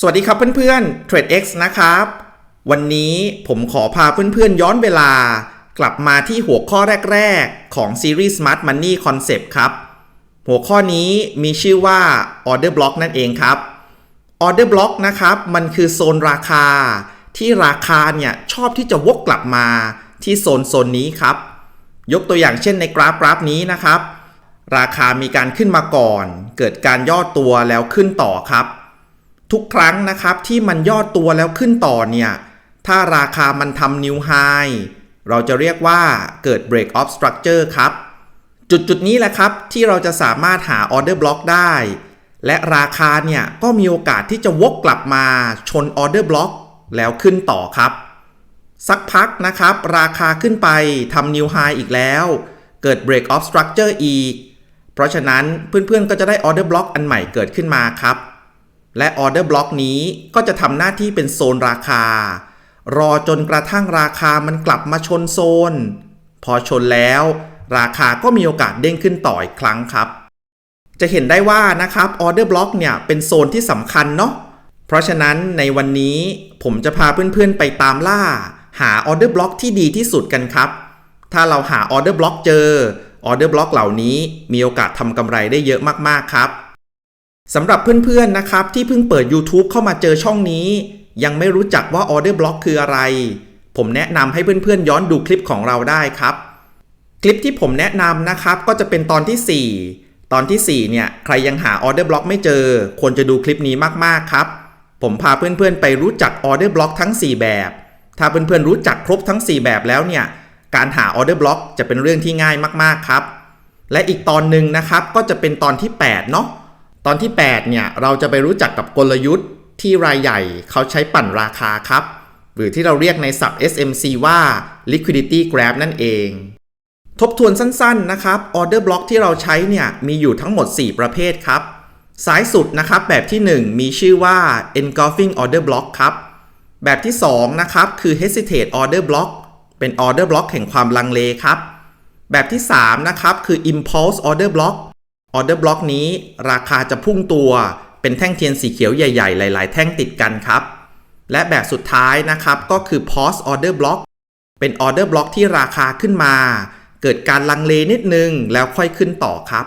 สวัสดีครับเพื่อนๆ TradeX นะครับ วันนี้ผมขอพาเพื่อนๆ ย้อนเวลา กลับมาที่หัวข้อแรก ๆ ของซีรีส์ Smart Money Concept ครับ หัวข้อนี้มีชื่อว่า Order Block นั่นเองครับ Order Block นะครับ มันคือโซนราคา ที่ราคาเนี่ย ชอบที่จะวกกลับมาที่โซนโซนนี้ครับ ยกตัวอย่างเช่นในกราฟกราฟนี้นะครับ ราคามีการขึ้นมาก่อน เกิดการย่อตัวแล้วขึ้นต่อครับ ทุกครั้งนะครับที่มันย่อตัวแล้วขึ้นต่อเนี่ย ถ้าราคามันทำนิวไฮเราจะเรียกว่าเกิด break of structure ครับ จุดจุดนี้แหละครับที่เราจะสามารถหา order block ได้ และราคาเนี่ยก็มีโอกาสที่จะวกกลับมาชน order block แล้วขึ้นต่อครับ สักพักนะครับ ราคาขึ้นไปทำนิวไฮอีกแล้ว เกิด break of structure อีก เพราะฉะนั้นเพื่อนๆก็จะได้ order block อันใหม่เกิดขึ้นมาครับ และออเดอร์บล็อกนี้ก็จะทำหน้าที่เป็นโซนราคา รอจนกระทั่งราคามันกลับมาชนโซน พอชนแล้ว ราคาก็มีโอกาสเด้งขึ้นต่ออีกครั้งครับ จะเห็นได้ว่านะครับออเดอร์บล็อกเนี่ยเป็นโซนที่สำคัญเนาะเพราะฉะนั้นในวันนี้ผมจะพาเพื่อนๆไปตามล่า หาออเดอร์บล็อกที่ดีที่สุดกันครับ ถ้าเราหาออเดอร์บล็อกเจอออเดอร์บล็อกเหล่านี้มีโอกาสทำกำไรได้เยอะมากๆครับ สำหรับเพื่อนๆนะครับที่เพิ่งเปิด YouTube เข้ามาเจอช่องนี้ ยังไม่รู้จักว่า Order Block คืออะไร ผมแนะนำให้เพื่อนๆย้อนดูคลิปของเราได้ครับ คลิปที่ผมแนะนำนะครับก็จะเป็นตอนที่ 4 ตอนที่ 4 เนี่ย ใครยังหา Order Block ไม่เจอ ควรจะดูคลิปนี้มากๆครับ ผมพาเพื่อนๆไปรู้จัก Order Block ทั้ง 4 แบบ ถ้าเพื่อนๆรู้จักครบทั้ง 4 แบบแล้วเนี่ยการหา Order Block จะเป็นเรื่องที่ง่ายมากๆครับ และอีกตอนหนึ่งนะครับก็จะเป็นตอนที่ 8 เนาะ ตอนที่ 8 เนี่ย เราจะไปรู้จักกับกลยุทธ์ที่รายใหญ่เขาใช้ปั่นราคาครับ หรือที่เราเรียกในศัพท์ SMC ว่า liquidity grab นั่นเอง ทบทวนสั้นๆนะครับ order block ที่เราใช้เนี่ย มีอยู่ทั้งหมด 4 ประเภทครับซ้ายสุดนะครับ แบบที่ 1 มีชื่อว่า engulfing order block ครับ แบบที่ 2 นะครับ คือ hesitate order block เป็น order block แห่งความลังเลครับ แบบที่ 3 นะครับ คือ impulse order block ออเดอร์บล็อกนี้ราคาจะพุ่งตัวเป็นแท่งเทียนสีเขียวใหญ่ๆ หลาย ๆ แท่งติดกันครับ และแบบสุดท้ายนะครับก็คือ pause order block เป็นออเดอร์บล็อกที่ราคาขึ้นมา เกิดการลังเลนิดนึงแล้วค่อยขึ้นต่อครับ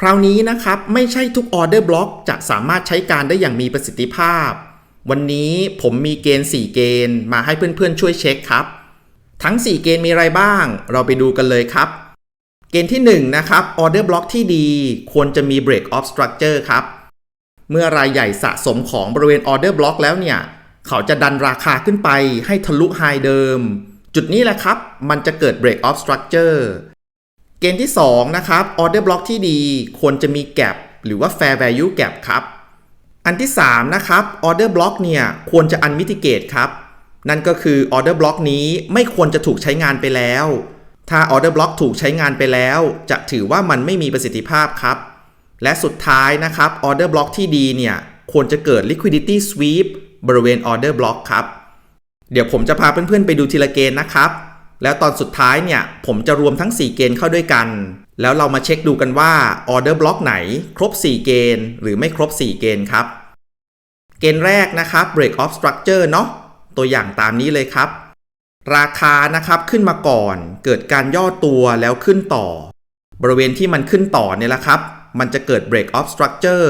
คราวนี้นะครับไม่ใช่ทุกออเดอร์บล็อกจะสามารถใช้การได้อย่างมีประสิทธิภาพ วันนี้ผมมีเกณฑ์ 4 เกณฑ์มาให้เพื่อนๆช่วยเช็คครับ ทั้ง 4 เกณฑ์มีอะไรบ้าง เราไปดูกันเลยครับ เกณฑ์ที่1นะครับ order block ที่ดีควรจะมี break of structure ครับ เมื่อรายใหญ่สะสมของบริเวณ order block แล้วเนี่ย เขาจะดันราคาขึ้นไปให้ทะลุ high เดิม จุดนี้แหละครับ มันจะเกิด break of structure เกณฑ์ที่ 2 นะครับ order block ที่ดีควรจะมี gap หรือว่า fair value gap ครับ อันที่ 3 นะครับ order block เนี่ยควรจะ unmitigate ครับ นั่นก็คือ order block นี้ไม่ควรจะถูกใช้งานไปแล้ว ถ้า order block ถูกใช้งานไปแล้ว จะถือว่ามันไม่มีประสิทธิภาพครับ และสุดท้ายนะครับ order block ที่ดีเนี่ย ควรจะเกิด liquidity sweep บริเวณ order block ครับ เดี๋ยวผมจะพาเพื่อนๆไปดูทีละเกณฑ์นะครับ แล้วตอนสุดท้ายเนี่ย ผมจะรวมทั้ง 4 เกณฑ์เข้าด้วยกัน แล้วเรามาเช็คดูกันว่า order block ไหน ครบ 4 เกณฑ์ หรือไม่ครบ 4 เกณฑ์ครับ เกณฑ์แรกนะครับ break of structure เนาะตัวอย่างตามนี้เลยครับ ราคานะครับขึ้นมาก่อน เกิดการย่อตัวแล้วขึ้นต่อ บริเวณที่มันขึ้นต่อเนี่ยแหละครับ มันจะเกิด break of structure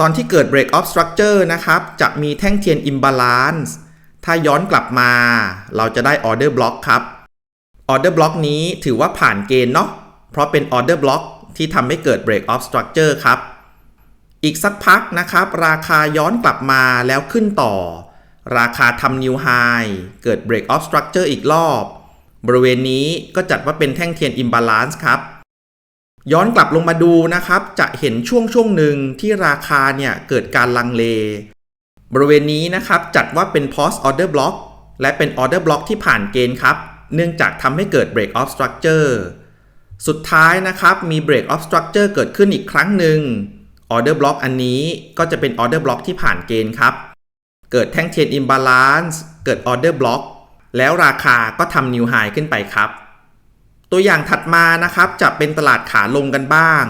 ตอนที่เกิด break of structure นะครับจะมีแท่งเทียน imbalance ถ้าย้อนกลับมา เราจะได้ order block ครับ order block นี้ถือว่าผ่านเกณฑ์เนาะเพราะเป็น order block ที่ทำให้เกิด break of structure ครับ อีกสักพักนะครับ ราคาย้อนกลับมาแล้วขึ้นต่อ ราคาทำ new high เกิด break of structure อีกรอบ บริเวณนี้ก็จัดว่าเป็นแท่งเทียน imbalance ครับ ย้อนกลับลงมาดูนะครับ จะเห็นช่วงช่วงหนึ่งที่ราคาเนี่ยเกิดการลังเล บริเวณนี้นะครับจัดว่าเป็น pause order block และเป็น order block ที่ผ่านเกณฑ์ครับ เนื่องจากทำให้เกิด break of structure สุดท้ายนะครับมี break of structure เกิดขึ้นอีกครั้งหนึ่ง order block อันนี้ก็จะเป็น order block ที่ผ่านเกณฑ์ครับ เกิดแท่งเทียน imbalance เกิด order block แล้วราคาก็ทำ new high ขึ้นไปครับ ตัวอย่างถัดมานะครับจะเป็นตลาดขาลงกันบ้าง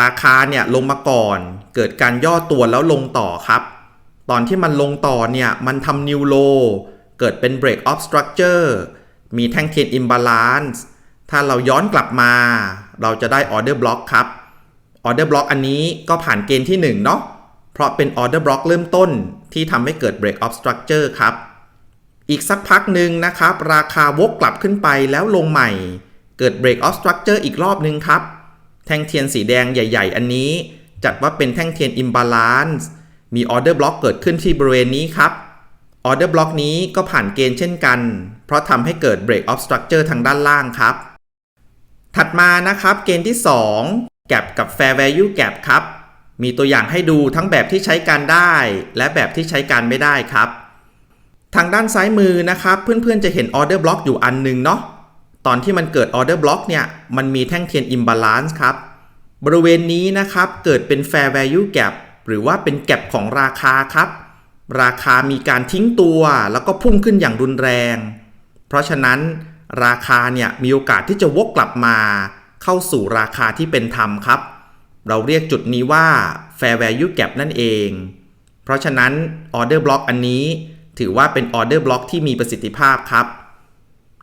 ราคาเนี่ยลงมาก่อน เกิดการย่อตัวแล้วลงต่อครับ ตอนที่มันลงต่อเนี่ยมันทำ new low เกิดเป็น break of structure มีแท่งเทียน imbalance ถ้าเราย้อนกลับมา เราจะได้ order block ครับ order block อันนี้ก็ผ่านเกณฑ์ที่1เนาะเพราะเป็น order block เริ่มต้น ที่ทำให้เกิด break of structure ครับ อีกสักพักหนึ่งนะครับ ราคาวกกลับขึ้นไปแล้วลงใหม่ เกิด break of structure อีกรอบหนึ่งครับ แท่งเทียนสีแดงใหญ่ ๆ อันนี้ จัดว่าเป็นแท่งเทียน imbalance มี order block เกิดขึ้นที่บริเวณนี้ครับ order block นี้ก็ผ่านเกณฑ์เช่นกัน เพราะทำให้เกิด break of structure ทางด้านล่างครับ ถัดมานะครับเกณฑ์ที่ 2 gap กับ fair value gap ครับ มีตัวอย่างให้ดูทั้งแบบที่ใช้การได้ และแบบที่ใช้การไม่ได้ครับ ทางด้านซ้ายมือนะครับ เพื่อนๆจะเห็น order block อยู่อันหนึงเนาะตอนที่มันเกิด order block เนี่ยมันมีแท่งเทียน imbalance ครับ บริเวณนี้นะครับเกิดเป็น fair value gap หรือว่าเป็น gap ของราคาครับ ราคามีการทิ้งตัวแล้วก็พุ่งขึ้นอย่างรุนแรง เพราะฉะนั้นราคาเนี่ยมีโอกาสที่จะวกกลับมา เข้าสู่ราคาที่เป็นธรรมครับ เราเรียกจุดนี้ว่า fair value gap นั่นเอง เพราะฉะนั้น order block อันนี้ถือว่าเป็น order block ที่มีประสิทธิภาพครับ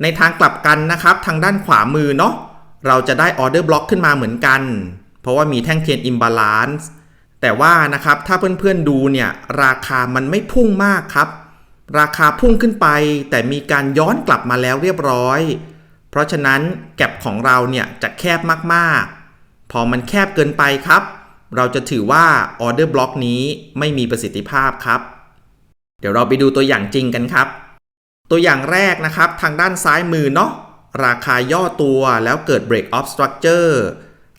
ในทางกลับกันนะครับ ทางด้านขวามือเนาะเราจะได้ order block ขึ้นมาเหมือนกัน เพราะว่ามีแท่งเทียน imbalance แต่ว่านะครับถ้าเพื่อนๆดูเนี่ยราคามันไม่พุ่งมากครับ ราคาพุ่งขึ้นไป แต่มีการย้อนกลับมาแล้วเรียบร้อย เพราะฉะนั้นแก็บของเราเนี่ยจะแคบมากๆ พอมันแคบเกินไปครับ เราจะถือว่าออเดอร์บล็อกนี้ไม่มีประสิทธิภาพครับ เดี๋ยวเราไปดูตัวอย่างจริงกันครับ ตัวอย่างแรกนะครับทางด้านซ้ายมือเนาะราคาย่อตัวแล้วเกิด break of structure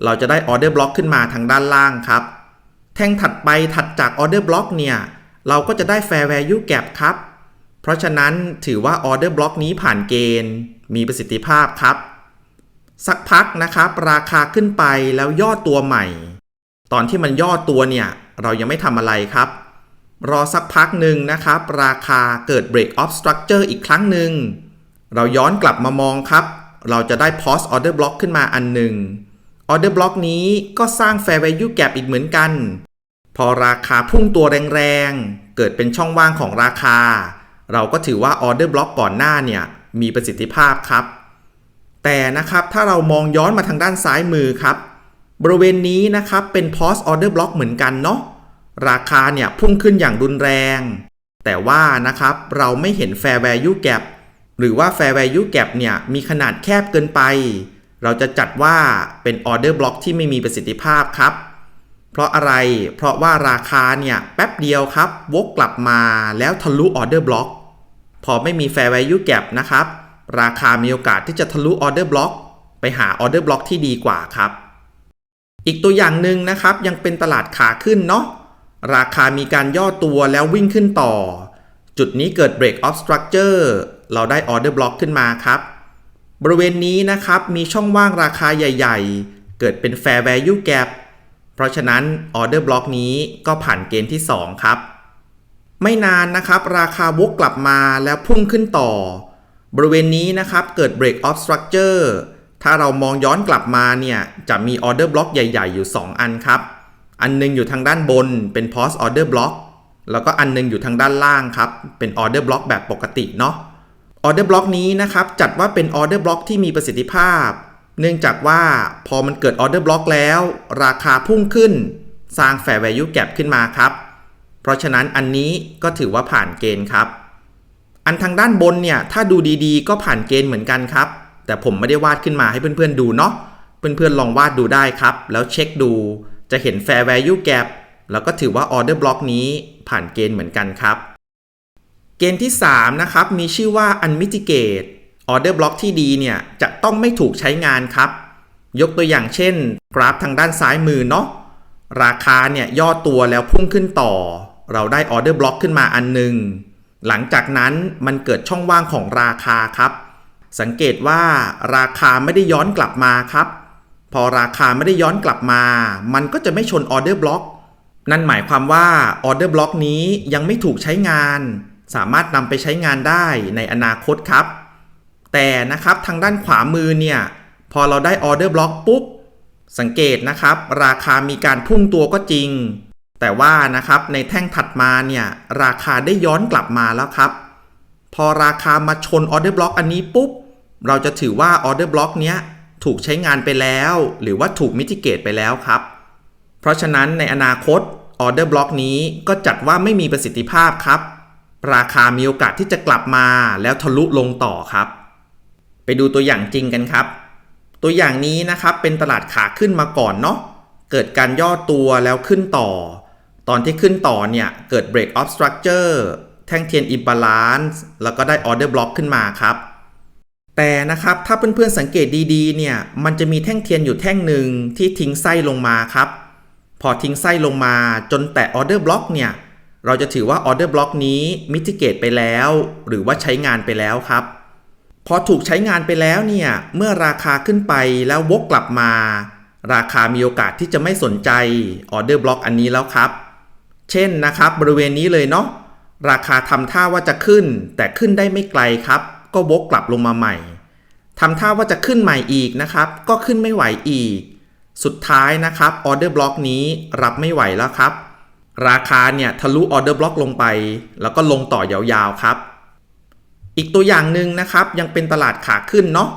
เราจะได้ออเดอร์บล็อกขึ้นมาทางด้านล่างครับ แท่งถัดไปถัดจากออเดอร์บล็อกเนี่ย เราก็จะได้ fair value gap ครับ เพราะฉะนั้นถือว่าออเดอร์บล็อกนี้ผ่านเกณฑ์ มีประสิทธิภาพครับ สักพักนะครับราคาขึ้นไปแล้วย่อตัวใหม่ ตอนที่มันย่อตัวเนี่ยเรายังไม่ทำอะไรครับ รอสักพักหนึ่งนะครับ ราคาเกิด break of structure อีกครั้งหนึ่งเราย้อนกลับมามองครับ เราจะได้ pause order block ขึ้นมาอันหนึ่ง order block นี้ก็สร้าง fair value gap อีกเหมือนกัน พอราคาพุ่งตัวแรงๆ เกิดเป็นช่องว่างของราคา เราก็ถือว่า order block ก่อนหน้าเนี่ยมีประสิทธิภาพครับ แต่นะครับถ้าเรามองย้อนมาทางด้านซ้ายมือครับ บริเวณนี้นะครับเป็น pause order block เหมือนกันเนาะราคาเนี่ยพุ่งขึ้นอย่างรุนแรง แต่ว่านะครับเราไม่เห็น fair value gap หรือว่า fair value gap เนี่ยมีขนาดแคบเกินไป เราจะจัดว่าเป็น order block ที่ไม่มีประสิทธิภาพครับ เพราะอะไรเพราะว่าราคาเนี่ยแป๊บเดียวครับ วกกลับมาแล้วทะลุ order block พอไม่มี fair value gap นะครับ ราคามีโอกาสที่จะทะลุ order block ไปหา order block ที่ดีกว่าครับ อีกตัวอย่างหนึ่งนะครับยังเป็นตลาดขาขึ้นเนาะราคามีการย่อตัวแล้ววิ่งขึ้นต่อ จุดนี้เกิด break of structure เราได้ order block ขึ้นมาครับ บริเวณนี้นะครับมีช่องว่างราคาใหญ่ ๆ เกิดเป็น fair value gap เพราะฉะนั้น order block นี้ก็ผ่านเกณฑ์ที่ 2 ครับ ไม่นานนะครับ ราคาวกกลับมาแล้วพุ่งขึ้นต่อ บริเวณนี้นะครับเกิด break of structure ถ้าเรามองย้อนกลับมาเนี่ยจะมี order block ใหญ่ ๆ อยู่ 2 อันครับ อันหนึงอยู่ทางด้านบนเป็น pause order block แล้วก็อันหนึงอยู่ทางด้านล่างครับ เป็น order block แบบปกติเนาะ order block นี้นะครับจัดว่าเป็น order block ที่มีประสิทธิภาพ เนื่องจากว่าพอมันเกิด order block แล้ว ราคาพุ่งขึ้น สร้าง fair value gap ขึ้นมาครับ เพราะฉะนั้นอันนี้ก็ถือว่าผ่านเกณฑ์ครับ อันทางด้านบนเนี่ยถ้าดูดีๆ ก็ผ่านเกณฑ์เหมือนกันครับ แต่ผมไม่ได้วาดขึ้นมาให้เพื่อนๆดูเนาะเพื่อนๆลองวาดดูได้ครับ แล้วเช็คดูจะเห็น fair value gap แล้วก็ถือว่า order block นี้ผ่านเกณฑ์เหมือนกันครับ เกณฑ์ที่ 3 นะครับ มีชื่อว่า unmitigate order block ที่ดีเนี่ยจะต้องไม่ถูกใช้งานครับ ยกตัวอย่างเช่น กราฟทางด้านซ้ายมือเนาะราคาเนี่ยย่อตัวแล้วพุ่งขึ้นต่อ เราได้ order block ขึ้นมาอันหนึ่ง หลังจากนั้นมันเกิดช่องว่างของราคาครับ สังเกตว่าราคาไม่ได้ย้อนกลับมาครับ พอราคาไม่ได้ย้อนกลับมา มันก็จะไม่ชน order block นั่นหมายความว่า order block นี้ยังไม่ถูกใช้งาน สามารถนำไปใช้งานได้ในอนาคตครับ แต่นะครับทางด้านขวามือเนี่ย พอเราได้ order block ปุ๊บ สังเกตนะครับ ราคามีการพุ่งตัวก็จริง แต่ว่านะครับในแท่งถัดมาเนี่ยราคาได้ย้อนกลับมาแล้วครับ พอราคามาชนออเดอร์บล็อกอันนี้ปุ๊บ เราจะถือว่าออเดอร์บล็อกเนี้ยถูกใช้งานไปแล้ว หรือว่าถูกมิติเกตไปแล้วครับ เพราะฉะนั้นในอนาคตออเดอร์บล็อกนี้ก็จัดว่าไม่มีประสิทธิภาพครับ ราคามีโอกาสที่จะกลับมาแล้วทะลุลงต่อครับ ไปดูตัวอย่างจริงกันครับ ตัวอย่างนี้นะครับเป็นตลาดขาขึ้นมาก่อนเนาะเกิดการย่อตัวแล้วขึ้นต่อ ตอนที่ขึ้นต่อเนี่ย เกิด break of structure แท่งเทียน imbalance แล้วก็ได้ order block ขึ้นมาครับ แต่นะครับถ้าเพื่อนๆสังเกตดีๆ เนี่ย มันจะมีแท่งเทียนอยู่แท่งหนึ่งที่ทิ้งไส้ลงมาครับ พอทิ้งไส้ลงมาจนแตะ order block เนี่ย เราจะถือว่า order block นี้มิติเกตไปแล้ว หรือว่าใช้งานไปแล้วครับ พอถูกใช้งานไปแล้วเนี่ย เมื่อราคาขึ้นไปแล้ววกกลับมา ราคามีโอกาสที่จะไม่สนใจออเดอร์บล็อกอันนี้แล้วครับ เช่นนะครับบริเวณนี้เลยเนาะราคาทำท่าว่าจะขึ้น แต่ขึ้นได้ไม่ไกลครับ ก็วกกลับลงมาใหม่ทำท่าว่าจะขึ้นใหม่อีกนะครับ ก็ขึ้นไม่ไหวอีก สุดท้ายนะครับออเดอร์บล็อกนี้รับไม่ไหวแล้วครับ ราคาเนี่ยทะลุออเดอร์บล็อกลงไป แล้วก็ลงต่อยาวๆครับ อีกตัวอย่างหนึ่งนะครับ ยังเป็นตลาดขาขึ้นเนาะ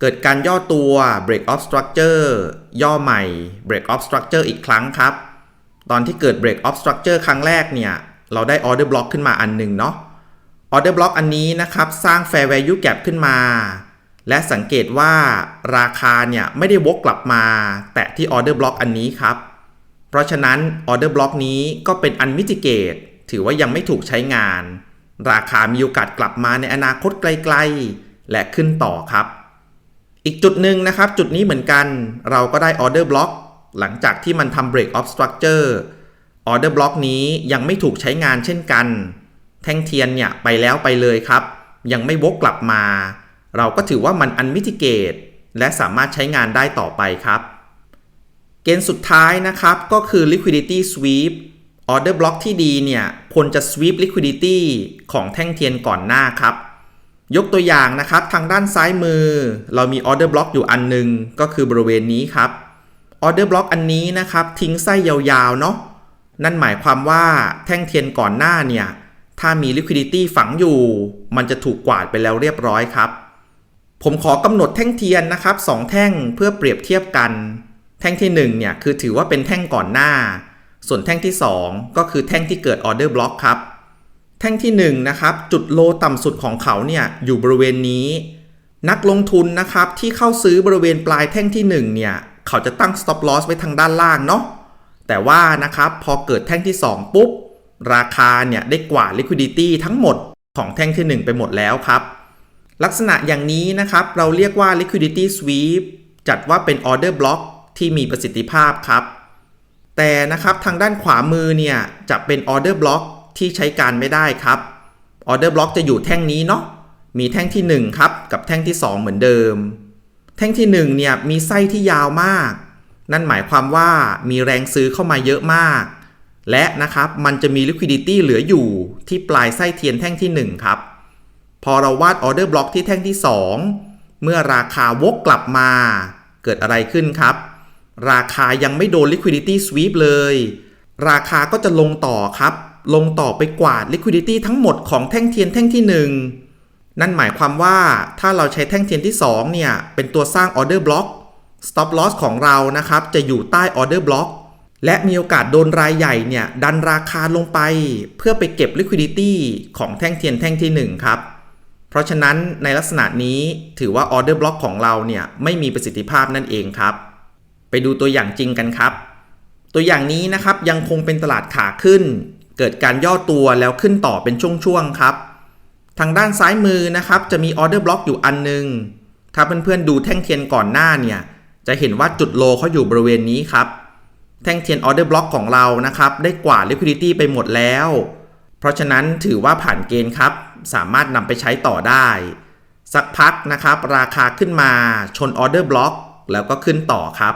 เกิดการย่อตัว break of structure ย่อใหม่ break of structure อีกครั้งครับ ตอนที่เกิด break of structure ครั้งแรกเนี่ย เราได้ order block ขึ้นมาอันหนึ่งเนาะ order block อันนี้นะครับ สร้าง fair value gap ขึ้นมา และสังเกตว่าราคาเนี่ย ไม่ได้วกกลับมา แตะที่ order block อันนี้ครับ เพราะฉะนั้น order block นี้ก็เป็น unmitigate ถือว่ายังไม่ถูกใช้งาน ราคามีโอกาสกลับมาในอนาคตไกลๆ และขึ้นต่อครับ อีกจุดหนึ่งนะครับ จุดนี้เหมือนกัน เราก็ได้ order block หลังจากที่มันทำ break of structure order block นี้ยังไม่ถูกใช้งานเช่นกัน แท่งเทียนเนี่ยไปแล้วไปเลยครับ ยังไม่วกกลับมา เราก็ถือว่ามัน unmitigate และสามารถใช้งานได้ต่อไปครับ เกณฑ์สุดท้ายนะครับก็คือ liquidity sweep order block ที่ดีเนี่ยควรจะ sweep liquidity ของแท่งเทียนก่อนหน้าครับ ยกตัวอย่างนะครับทางด้านซ้ายมือ เรามี order block อยู่อันหนึง ก็คือบริเวณนี้ครับ order block อันนี้นะครับ ทิ้งไส้ยาวๆ เนาะนั่นหมายความว่าแท่งเทียนก่อนหน้าเนี่ย ถ้ามี liquidity ฝังอยู่ มันจะถูกกวาดไปแล้วเรียบร้อยครับ ผมขอกำหนดแท่งเทียนนะครับสองแท่งเพื่อเปรียบเทียบกัน แท่งที่1เนี่ยคือถือว่าเป็นแท่งก่อนหน้า ส่วนแท่งที่ 2 ก็คือแท่งที่เกิดออเดอร์บล็อกครับ แท่งที่1นะครับจุดโลต่ำสุดของเขาเนี่ยอยู่บริเวณนี้ นักลงทุนนะครับที่เข้าซื้อบริเวณปลายแท่งที่1เนี่ย เขาจะตั้ง stop loss ไว้ทางด้านล่างเนาะแต่ว่านะครับพอเกิดแท่งที่ 2 ปุ๊บ ราคาเนี่ยได้กว่า liquidity ทั้งหมดของแท่งที่ 1 ไปหมดแล้วครับ ลักษณะอย่างนี้นะครับ เราเรียกว่า liquidity sweep จัดว่าเป็น order block ที่มีประสิทธิภาพครับ แต่นะครับทางด้านขวามือเนี่ยจะเป็น order block ที่ใช้การไม่ได้ครับ order block จะอยู่แท่งนี้เนาะมีแท่งที่ 1 ครับ กับแท่งที่ 2 เหมือนเดิม แท่งที่1เนี่ยมีไส้ที่ยาวมาก นั่นหมายความว่ามีแรงซื้อเข้ามาเยอะมาก และนะครับมันจะมี liquidity เหลืออยู่ที่ปลายไส้เทียนแท่งที่ 1 ครับ พอเราวาด order block ที่แท่งที่ 2 เมื่อราคาวกกลับมา เกิดอะไรขึ้นครับ ราคายังไม่โดน liquidity sweep เลย ราคาก็จะลงต่อครับ ลงต่อไปกวาด liquidity ทั้งหมดของแท่งเทียนแท่งที่ 1 นั่นหมายความว่าถ้าเราใช้แท่งเทียนที่ 2 เนี่ย เป็นตัวสร้าง order block stop loss ของเรานะครับ จะอยู่ใต้ order block และมีโอกาสโดนรายใหญ่เนี่ย ดันราคาลงไป เพื่อไปเก็บ liquidity ของแท่งเทียนแท่งที่ 1 ครับ เพราะฉะนั้นในลักษณะนี้ถือว่า order block ของเราเนี่ย ไม่มีประสิทธิภาพนั่นเองครับ ไปดูตัวอย่างจริงกันครับ ตัวอย่างนี้นะครับยังคงเป็นตลาดขาขึ้น เกิดการย่อตัวแล้วขึ้นต่อเป็นช่วงๆครับ ทางด้านซ้ายมือนะครับจะมีออเดอร์บล็อกอยู่อันนึง ถ้าเพื่อนๆดูแท่งเทียนก่อนหน้าเนี่ยจะเห็นว่าจุดโลเขาอยู่บริเวณนี้ครับ แท่งเทียนออเดอร์บล็อกของเรานะครับได้กว่า liquidity ไปหมดแล้ว เพราะฉะนั้นถือว่าผ่านเกณฑ์ครับ สามารถนำไปใช้ต่อได้ สักพักนะครับ ราคาขึ้นมาชนออเดอร์บล็อกแล้วก็ขึ้นต่อครับ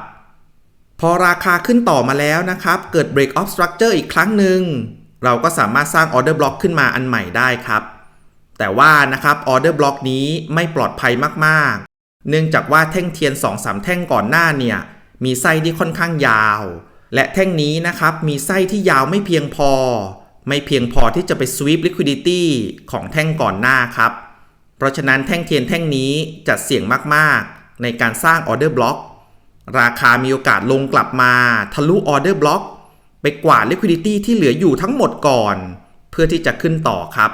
พอราคาขึ้นต่อมาแล้วนะครับ เกิด break of structure อีกครั้งหนึ่งเราก็สามารถสร้าง order block ขึ้นมาอันใหม่ได้ครับ แต่ว่านะครับ order block นี้ไม่ปลอดภัยมากๆ เนื่องจากว่าแท่งเทียน 2-3 แท่งก่อนหน้าเนี่ยมีไส้ที่ค่อนข้างยาว และแท่งนี้นะครับมีไส้ที่ยาวไม่เพียงพอ ไม่เพียงพอที่จะไป sweep liquidity ของแท่งก่อนหน้าครับ เพราะฉะนั้นแท่งเทียนแท่งนี้จัดเสี่ยงมากๆ ในการสร้างออเดอร์บล็อกราคามีโอกาสลงกลับมาทะลุออเดอร์บล็อกไปกวาด liquidity ที่เหลืออยู่ทั้งหมดก่อน เพื่อที่จะขึ้นต่อครับ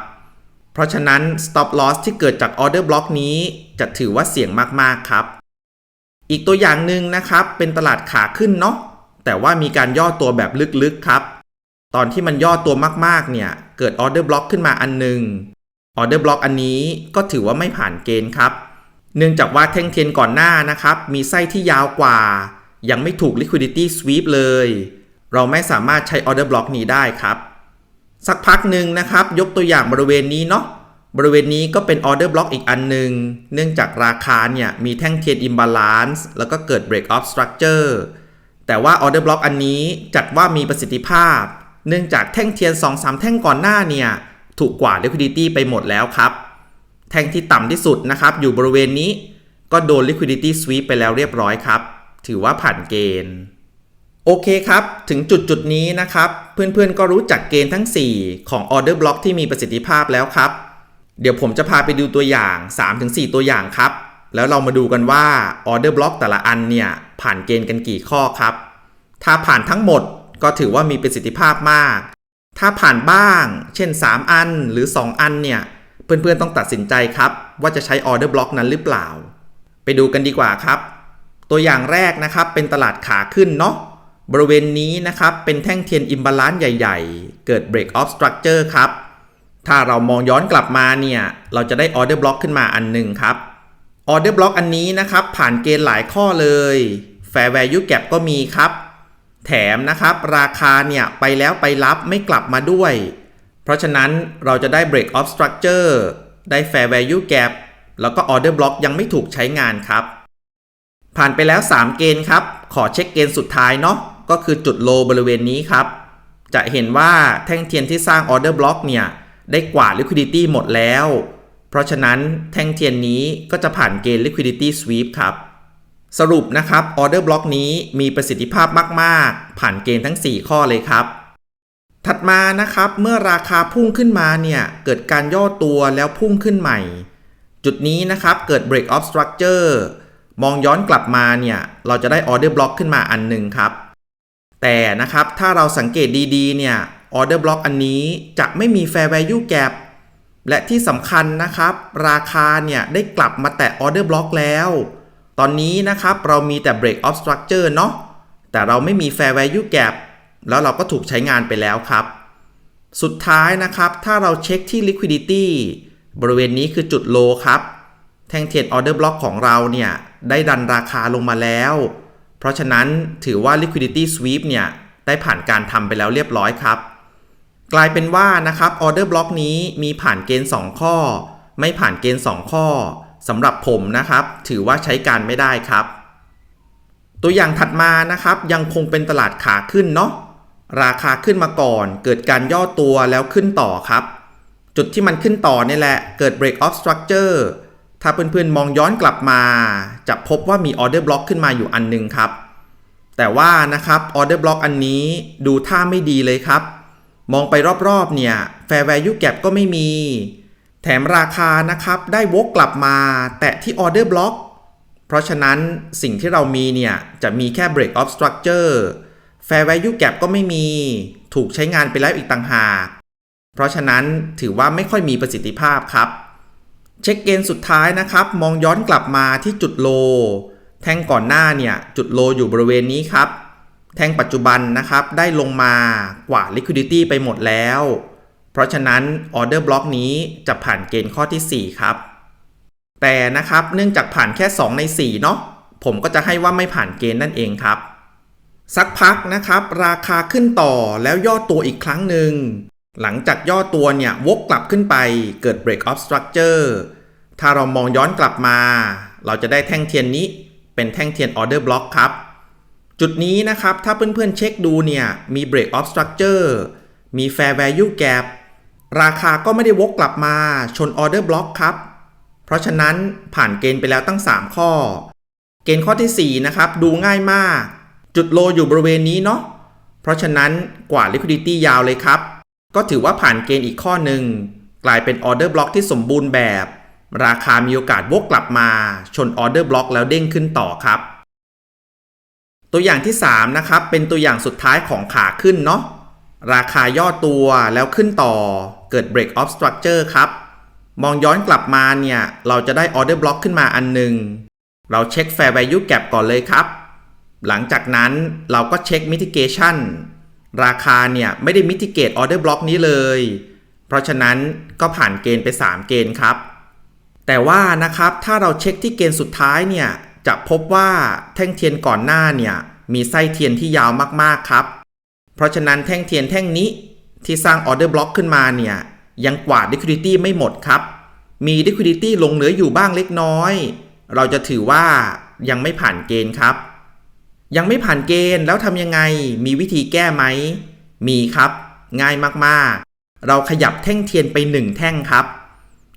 เพราะฉะนั้น stop loss ที่เกิดจากออเดอร์บล็อกนี้จะถือว่าเสี่ยงมากๆครับ อีกตัวอย่างหนึ่งนะครับ เป็นตลาดขาขึ้นเนาะแต่ว่ามีการย่อตัวแบบลึกๆครับ ตอนที่มันย่อตัวมากๆเนี่ย เกิดออเดอร์บล็อกขึ้นมาอันหนึ่งออเดอร์บล็อกอันนี้ก็ถือว่าไม่ผ่านเกณฑ์ครับ เนื่องจากว่าแท่งเทียนก่อนหน้านะครับ มีไส้ที่ยาวกว่า ยังไม่ถูก liquidity sweep เลย เราไม่สามารถใช้ออเดอร์บล็อกนี้ได้ครับ สักพักหนึ่งนะครับ ยกตัวอย่างบริเวณนี้เนาะบริเวณนี้ก็เป็นออเดอร์บล็อกอีกอันหนึ่งเนื่องจากราคาเนี่ยมีแท่งเทียน imbalance แล้วก็เกิด break off structure แต่ว่าออเดอร์บล็อกอันนี้จัดว่ามีประสิทธิภาพ เนื่องจากแท่งเทียน 2-3 แท่งก่อนหน้าเนี่ยถูกกว่า liquidity ไปหมดแล้วครับ แท่งที่ต่ำที่สุดนะครับ อยู่บริเวณนี้ก็โดน liquidity sweep ไปแล้วเรียบร้อยครับ ถือว่าผ่านเกณฑ์ โอเคครับ ถึงจุดจุดนี้นะครับ เพื่อนๆก็รู้จักเกณฑ์ทั้ง 4 ของ Order Block ที่มีประสิทธิภาพแล้วครับ เดี๋ยวผมจะพาไปดูตัวอย่าง 3-4 ตัวอย่างครับ แล้วเรามาดูกันว่า Order Block แต่ละอันเนี่ย ผ่านเกณฑ์กันกี่ข้อครับ ถ้าผ่านทั้งหมดก็ถือว่ามีประสิทธิภาพมาก ถ้าผ่านบ้าง เช่น 3 อันหรือ 2 อันเนี่ย เพื่อนๆต้องตัดสินใจครับ ว่าจะใช้ Order Block นั้นหรือเปล่า ไปดูกันดีกว่าครับ ตัวอย่างแรกนะครับเป็นตลาดขาขึ้นเนาะ บริเวณนี้นะครับ เป็นแท่งเทียนอิมบาลานซ์ใหญ่ ๆ เกิด break off structure ครับ ถ้าเรามองย้อนกลับมาเนี่ย เราจะได้ order block ขึ้นมาอันหนึ่งครับ order block อันนี้นะครับ ผ่านเกณฑ์หลายข้อเลย fair value gap ก็มีครับ แถมนะครับ ราคาเนี่ย ไปแล้วไปรับไม่กลับมาด้วย เพราะฉะนั้นเราจะได้ break off structure ได้ fair value gap แล้วก็ order block ยังไม่ถูกใช้งานครับ ผ่านไปแล้ว 3 เกณฑ์ครับ ขอเช็คเกณฑ์สุดท้ายเนาะ ก็คือจุดโลบริเวณนี้ครับ จะเห็นว่าแท่งเทียนที่สร้างออเดอร์บล็อกเนี่ย ได้กวาด liquidity หมดแล้ว เพราะฉะนั้นแท่งเทียนนี้ก็จะผ่านเกณฑ์ liquidity sweep ครับ สรุปนะครับออเดอร์บล็อกนี้มีประสิทธิภาพมากๆ ผ่านเกณฑ์ทั้ง 4 ข้อเลยครับ ถัดมานะครับเมื่อราคาพุ่งขึ้นมาเนี่ย เกิดการย่อตัวแล้วพุ่งขึ้นใหม่ จุดนี้นะครับเกิด break off structure มองย้อนกลับมาเนี่ย เราจะได้ออเดอร์บล็อกขึ้นมาอันหนึ่งครับ แต่นะครับถ้าเราสังเกตดีๆเนี่ยออเดอร์บล็อกอันนี้จะไม่มี fair value gap และที่สำคัญนะครับ ราคาเนี่ยได้กลับมาแตะออเดอร์บล็อกแล้ว ตอนนี้นะครับเรามีแต่ break off structure เนาะแต่เราไม่มี fair value gap แล้วเราก็ถูกใช้งานไปแล้วครับ สุดท้ายนะครับถ้าเราเช็คที่ liquidity บริเวณนี้คือจุดโลครับ แท่งเทียนออเดอร์บล็อกของเราเนี่ยได้ดันราคาลงมาแล้ว เพราะฉะนั้นถือว่า liquidity sweep เนี่ยได้ผ่านการทำไปแล้วเรียบร้อยครับ กลายเป็นว่านะครับออเดอร์บล็อกนี้มีผ่านเกณฑ์ 2 ข้อ ไม่ผ่านเกณฑ์ 2 ข้อสำหรับผมนะครับ ถือว่าใช้การไม่ได้ครับ ตัวอย่างถัดมานะครับ ยังคงเป็นตลาดขาขึ้นเนาะราคาขึ้นมาก่อน เกิดการย่อตัวแล้วขึ้นต่อครับ จุดที่มันขึ้นต่อนี่แหละ เกิด break off structure ถ้าเพื่อนๆมองย้อนกลับมา จะพบว่ามีออเดอร์บล็อกขึ้นมาอยู่อันหนึงครับ แต่ว่านะครับออเดอร์บล็อกอันนี้ดูท่าไม่ดีเลยครับ มองไปรอบๆเนี่ย fair value gap ก็ไม่มี แถมราคานะครับได้วกกลับมาแตะที่ออเดอร์บล็อกเพราะฉะนั้นสิ่งที่เรามีเนี่ย จะมีแค่ break off structure fair value gap ก็ไม่มีถูกใช้งานไปแล้วอีกต่างหาก เพราะฉะนั้นถือว่าไม่ค่อยมีประสิทธิภาพครับ เช็คเกณฑ์สุดท้ายนะครับ มองย้อนกลับมาที่จุดโล แท่งก่อนหน้าเนี่ย จุดโลอยู่บริเวณนี้ครับ แท่งปัจจุบันนะครับ ได้ลงมากว่า liquidity ไปหมดแล้ว เพราะฉะนั้นออเดอร์บล็อกนี้จะผ่านเกณฑ์ข้อที่ 4 ครับ แต่นะครับเนื่องจากผ่านแค่ 2 ใน 4 เนาะผมก็จะให้ว่าไม่ผ่านเกณฑ์นั่นเองครับ สักพักนะครับ ราคาขึ้นต่อแล้วย่อตัวอีกครั้งหนึ่ง หลังจากย่อตัวเนี่ย วกกลับขึ้นไปเกิด break off structure ถ้าเรามองย้อนกลับมา เราจะได้แท่งเทียนนี้เป็นแท่งเทียน order block ครับ จุดนี้นะครับ ถ้าเพื่อนๆเช็คดูเนี่ย มี break off structure มี fair value gap ราคาก็ไม่ได้วกกลับมาชน order block ครับ เพราะฉะนั้นผ่านเกณฑ์ไปแล้วตั้ง 3 ข้อ เกณฑ์ข้อที่ 4 นะครับ ดูง่ายมาก จุดโลอยู่บริเวณนี้เนาะเพราะฉะนั้นกว่า liquidity ยาวเลยครับ ก็ถือว่าผ่านเกณฑ์อีกข้อหนึ่ง กลายเป็นออเดอร์บล็อกที่สมบูรณ์แบบ ราคามีโอกาสวกกลับมา ชนออเดอร์บล็อกแล้วเด้งขึ้นต่อครับ ตัวอย่างที่ 3 นะครับ เป็นตัวอย่างสุดท้ายของขาขึ้นเนาะราคาย่อตัวแล้วขึ้นต่อ เกิด break of structure ครับ มองย้อนกลับมาเนี่ย เราจะได้ order block ขึ้นมาอันหนึ่ง เราเช็ค fair value gap ก่อนเลยครับ หลังจากนั้นเราก็เช็ค mitigation ราคาเนี่ยไม่ได้ mitigate order block นี้เลย เพราะฉะนั้นก็ผ่านเกณฑ์ไป 3 เกณฑ์ครับ แต่ว่านะครับถ้าเราเช็คที่เกณฑ์สุดท้ายเนี่ยจะพบว่าแท่งเทียนก่อนหน้าเนี่ยมีไส้เทียนที่ยาวมากๆครับ เพราะฉะนั้นแท่งเทียนแท่งนี้ที่สร้างออเดอร์บล็อกขึ้นมาเนี่ยยังกวาด liquidity ไม่หมดครับ มี liquidity ลงเหลืออยู่บ้างเล็กน้อย เราจะถือว่ายังไม่ผ่านเกณฑ์ครับ ยังไม่ผ่านเกณฑ์แล้วทำยังไง มีวิธีแก้ไหม มีครับ ง่ายมากๆ เราขยับแท่งเทียนไป 1 แท่งครับ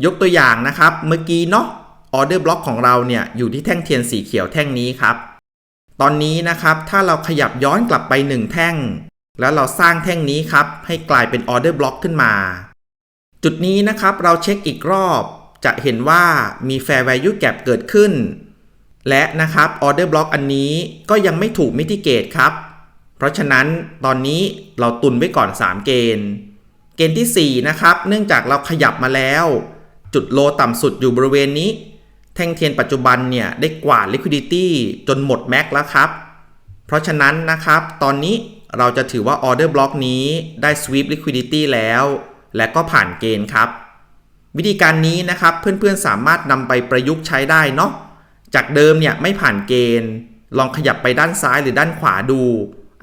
ยกตัวอย่างนะครับ เมื่อกี้เนาะออเดอร์บล็อกของเราเนี่ยอยู่ที่แท่งเทียนสีเขียวแท่งนี้ครับ ตอนนี้นะครับถ้าเราขยับย้อนกลับไป 1 แท่ง แล้วเราสร้างแท่งนี้ครับ ให้กลายเป็นออเดอร์บล็อกขึ้นมา จุดนี้นะครับเราเช็คอีกรอบ จะเห็นว่ามี fair value gap เกิดขึ้น และนะครับออเดอร์บล็อกอันนี้ก็ยังไม่ถูกมิติเกตครับ เพราะฉะนั้นตอนนี้เราตุนไว้ก่อน 3 เกณฑ์ เกณฑ์ที่ 4 นะครับ เนื่องจากเราขยับมาแล้ว จุดโลต่ำสุดอยู่บริเวณนี้ แท่งเทียนปัจจุบันเนี่ยได้กวาด liquidity จนหมดแม็กแล้วครับ เพราะฉะนั้นนะครับ ตอนนี้เราจะถือว่าออเดอร์บล็อกนี้ได้ sweep liquidity แล้ว และก็ผ่านเกณฑ์ครับ วิธีการนี้นะครับเพื่อนๆสามารถนำไปประยุกต์ใช้ได้เนาะ จากเดิมเนี่ยไม่ผ่านเกณฑ์ ลองขยับไปด้านซ้ายหรือด้านขวาดู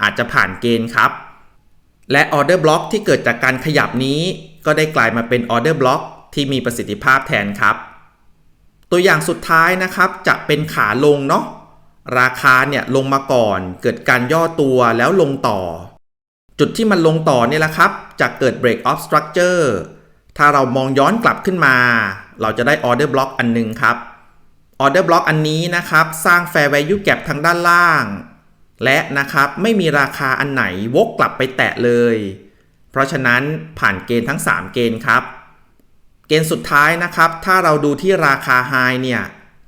อาจจะผ่านเกณฑ์ครับ และออเดอร์บล็อกที่เกิดจากการขยับนี้ ก็ได้กลายมาเป็นออเดอร์บล็อกที่มีประสิทธิภาพแทนครับ ตัวอย่างสุดท้ายนะครับจะเป็นขาลงเนาะราคาเนี่ยลงมาก่อน เกิดการย่อตัวแล้วลงต่อ จุดที่มันลงต่อเนี่ยแหละครับจะเกิด break of structure ถ้าเรามองย้อนกลับขึ้นมา เราจะได้ order block อันหนึงครับ order block อันนี้นะครับ สร้าง fair value gap ทางด้านล่าง และนะครับไม่มีราคาอันไหนวกกลับไปแตะเลย เพราะฉะนั้นผ่านเกณฑ์ทั้ง 3 เกณฑ์ครับ เกณฑ์สุดท้ายนะครับ ถ้าเราดูที่ราคา high เนี่ย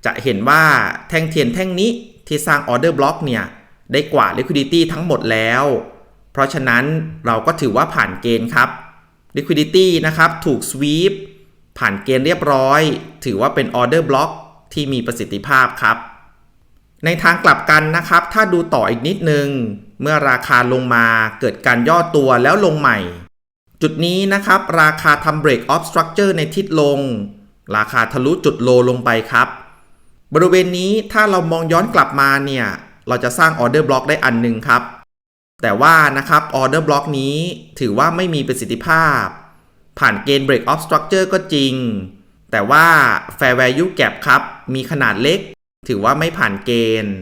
จะเห็นว่าแท่งเทียนแท่งนี้ที่สร้าง order block เนี่ยได้กว่า liquidity ทั้งหมดแล้ว เพราะฉะนั้นเราก็ถือว่าผ่านเกณฑ์ครับ liquidity นะครับถูก sweep ผ่านเกณฑ์เรียบร้อย ถือว่าเป็น order block ที่มีประสิทธิภาพครับ ในทางกลับกันนะครับ ถ้าดูต่ออีกนิดนึง เมื่อราคาลงมาเกิดการย่อตัวแล้วลงใหม่ จุดนี้นะครับ ราคาทำ break of structure ในทิศลง ราคาทะลุจุดโลลงไปครับ บริเวณนี้ถ้าเรามองย้อนกลับมาเนี่ย เราจะสร้าง order block ได้อันหนึ่งครับ แต่ว่านะครับ order block นี้ถือว่าไม่มีประสิทธิภาพ ผ่านเกณฑ์ break of structure ก็จริง แต่ว่า fair value gap ครับ มีขนาดเล็ก ถือว่าไม่ผ่านเกณฑ์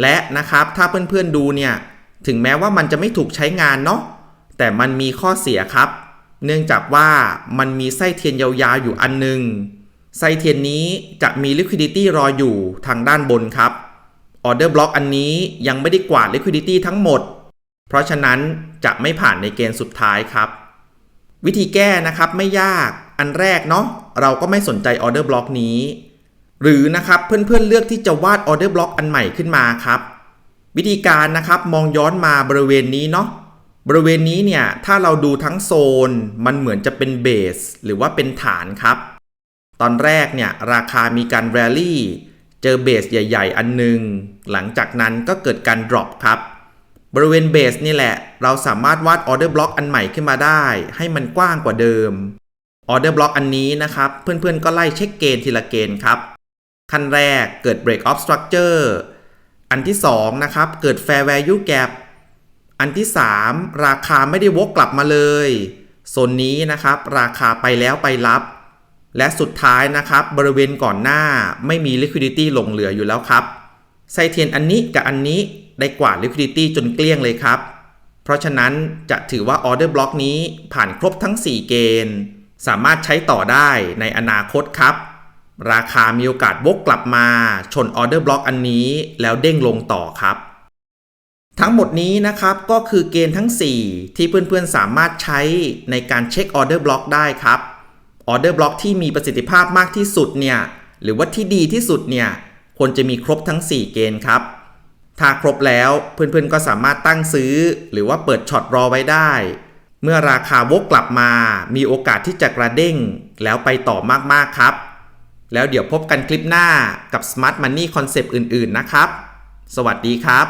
และนะครับถ้าเพื่อนๆดูเนี่ย ถึงแม้ว่ามันจะไม่ถูกใช้งานเนาะแต่มันมีข้อเสียครับ เนื่องจากว่ามันมีไส้เทียนยาวๆอยู่อันหนึง ไส้เทียนนี้จะมี liquidity รออยู่ทางด้านบนครับ order block อันนี้ยังไม่ได้กวาด liquidity ทั้งหมด เพราะฉะนั้นจะไม่ผ่านในเกณฑ์สุดท้ายครับ วิธีแก้นะครับไม่ยาก อันแรกเนาะเราก็ไม่สนใจ order block นี้ หรือนะครับเพื่อนๆเลือกที่จะวาด order block อันใหม่ขึ้นมาครับ วิธีการนะครับมองย้อนมาบริเวณนี้เนาะบริเวณนี้เนี่ยถ้าเราดูทั้งโซน มันเหมือนจะเป็นเบสหรือว่าเป็นฐานครับ ตอนแรกเนี่ยราคามีการแรลลี่เจอเบสใหญ่ ๆ อันหนึง หลังจากนั้นก็เกิดการ drop ครับ บริเวณเบสนี่แหละ เราสามารถวาดออเดอร์บล็อกอันใหม่ขึ้นมาได้ ให้มันกว้างกว่าเดิม ออเดอร์บล็อกอันนี้นะครับ เพื่อนๆ ก็ไล่เช็คเกณฑ์ทีละเกณฑ์ครับ ขั้นแรกเกิด break of structure อันที่ 2 นะครับ เกิด fair value gap อันที่ 3 ราคาไม่ได้วกกลับมาเลยโซนนี้นะครับ ราคาไปแล้วไปรับ และสุดท้ายนะครับ บริเวณก่อนหน้าไม่มี liquidity หลงเหลืออยู่แล้วครับไซเทียนอันนี้กับอันนี้ได้กว่า liquidity จนเกลี้ยงเลยครับ เพราะฉะนั้นจะถือว่า order block นี้ผ่านครบทั้ง 4 เกณฑ์ สามารถใช้ต่อได้ในอนาคตครับ ราคามีโอกาสวกกลับมาชน order block อันนี้แล้วเด้งลงต่อครับ ทั้งหมดนี้นะครับก็คือเกณฑ์ทั้ง 4 ที่เพื่อนๆสามารถใช้ในการเช็คออเดอร์บล็อกได้ครับออเดอร์บล็อกที่มีประสิทธิภาพมากที่สุดเนี่ยหรือว่าที่ดีที่สุดเนี่ยควรจะมีครบทั้ง 4 เกณฑ์ครับ ถ้าครบแล้วเพื่อนๆก็สามารถตั้งซื้อ หรือว่าเปิดช็อตรอไว้ได้ เมื่อราคาวกกลับมามีโอกาสที่จะกระเด้ง แล้วไปต่อมากๆครับ แล้วเดี๋ยวพบกันคลิปหน้ากับ Smart Money Concept อื่นๆนะครับ สวัสดีครับ